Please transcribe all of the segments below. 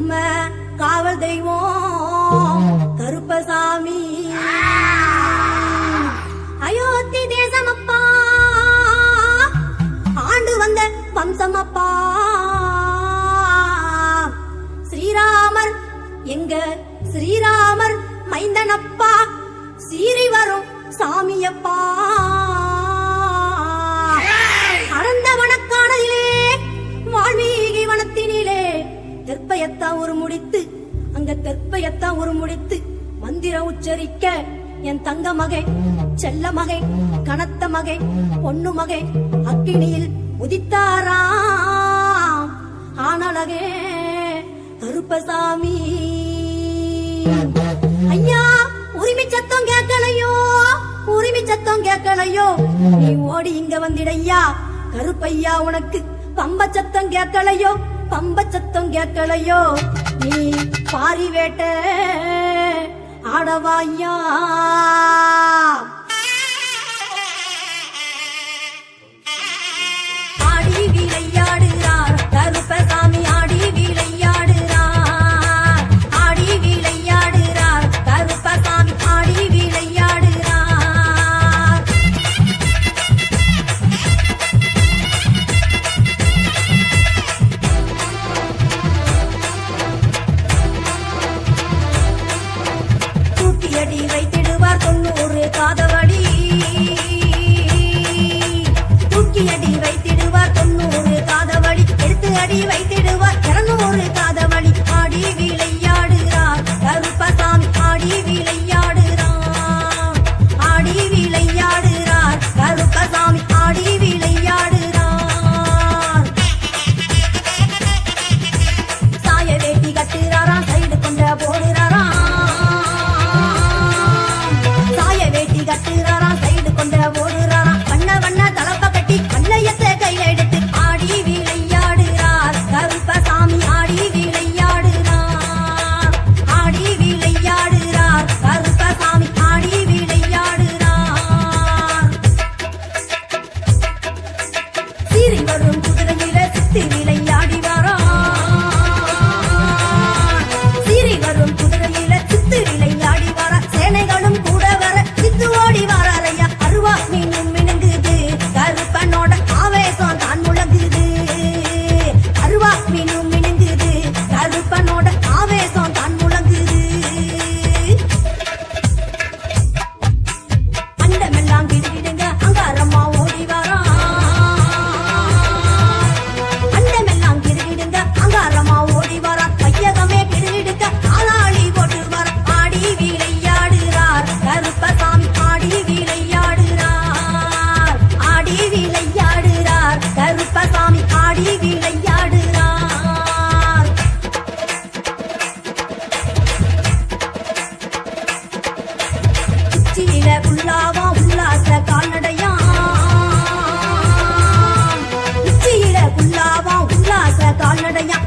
நம்ம காவல் தெய்வம் கருப்பசாமி. அயோத்தி தேசம் அப்பா ஆண்டு வந்த வம்சம் அப்பா ஸ்ரீராமர் எங்க ஸ்ரீராமர் மைந்தனப்பா சீறி வரும் சாமியப்பா. அறந்த வனக்கானதிலே வாழ்வி தெற்பயத்தான் ஒரு முடித்து அங்க தெற்பயத்தான் ஒரு முடித்து மந்திரம் உச்சரிக்க என் தங்க மகை செல்ல மகை கனத்த மகை பொண்ணு மகை அக்கினியில் உதித்தாராம் ஆனழகே கருப்பசாமி. ஐயா உரிமை சத்தம் கேட்கலையோ? உரிமை சத்தம் கேட்கலையோ? நீ ஓடி இங்க வந்திடையா? கருப்பையா உனக்கு பம்ப சத்தம் கேட்கலையோ? பம்ப சத்தம் கேட்கலையோ? நீ பாரி ஆடவாயா నడివైతే உள்ளாவா உல்லாச கால்நடையா உச்சியிட உள்ளாவா உல்லாச கால்நடையா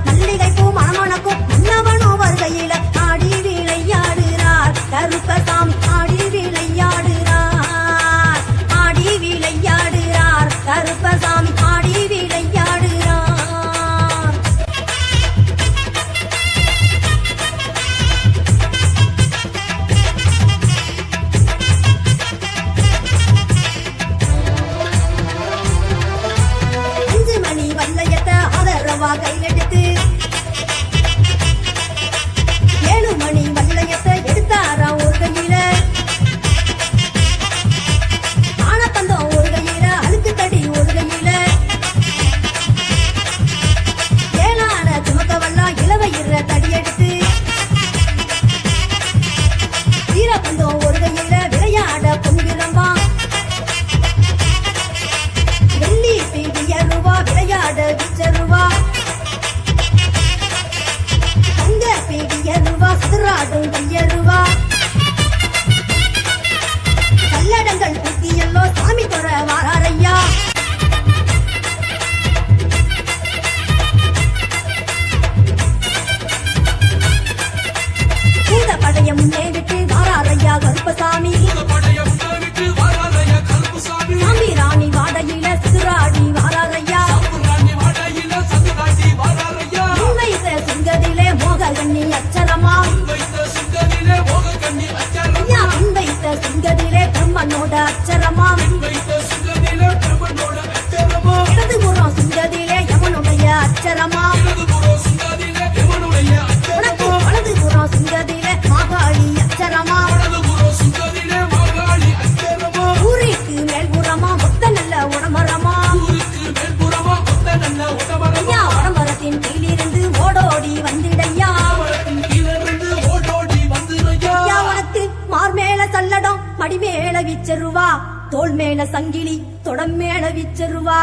படிமேல விச்சருவா வீச்சருவா தோல் மேல சங்கிலி தொடம் மேல வீச்சருவா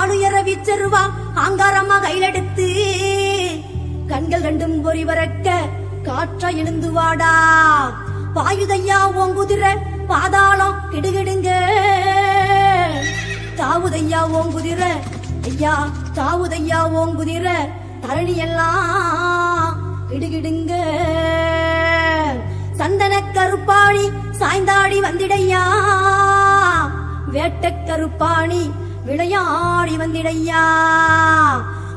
ஆளுயர வீச்சருவா ஆங்காரமா கையிலெடுத்து கண்கள் ரெண்டும் பொறி வரக்க காற்ற எழுந்து வாடா பாயுதையா ஓங்குதிர பாதாளம் கிடுகிடுங்க. தாவுதையா ஓங்குதிர ஐயா தாவுதையா ஓங்குதிர தரணி எல்லாம் கிடுகிடுங்க. சந்தன கருப்பாளி வந்திடையா? வேட்டக்கருப்பாணி விளையாடி வந்திடையா?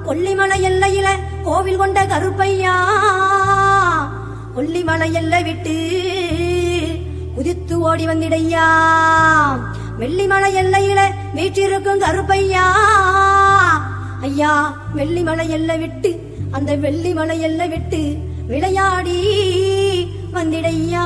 கொல்லிமலை எல்லையில கோவில் கொண்ட கருப்பையா? கொல்லிமலை எல்லை விட்டு குதித்து ஓடி வந்திடையா? வெள்ளிமலை எல்லையில வீற்றிருக்கும் கருப்பையா? ஐயா வெள்ளிமலை எல்லை விட்டு அந்த வெள்ளிமலை எல்லை விட்டு விளையாடி வந்திடையா?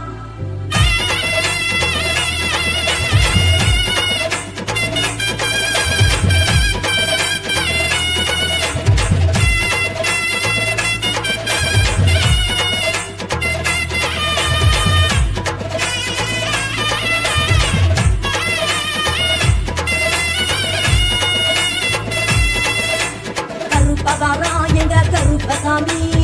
Sami.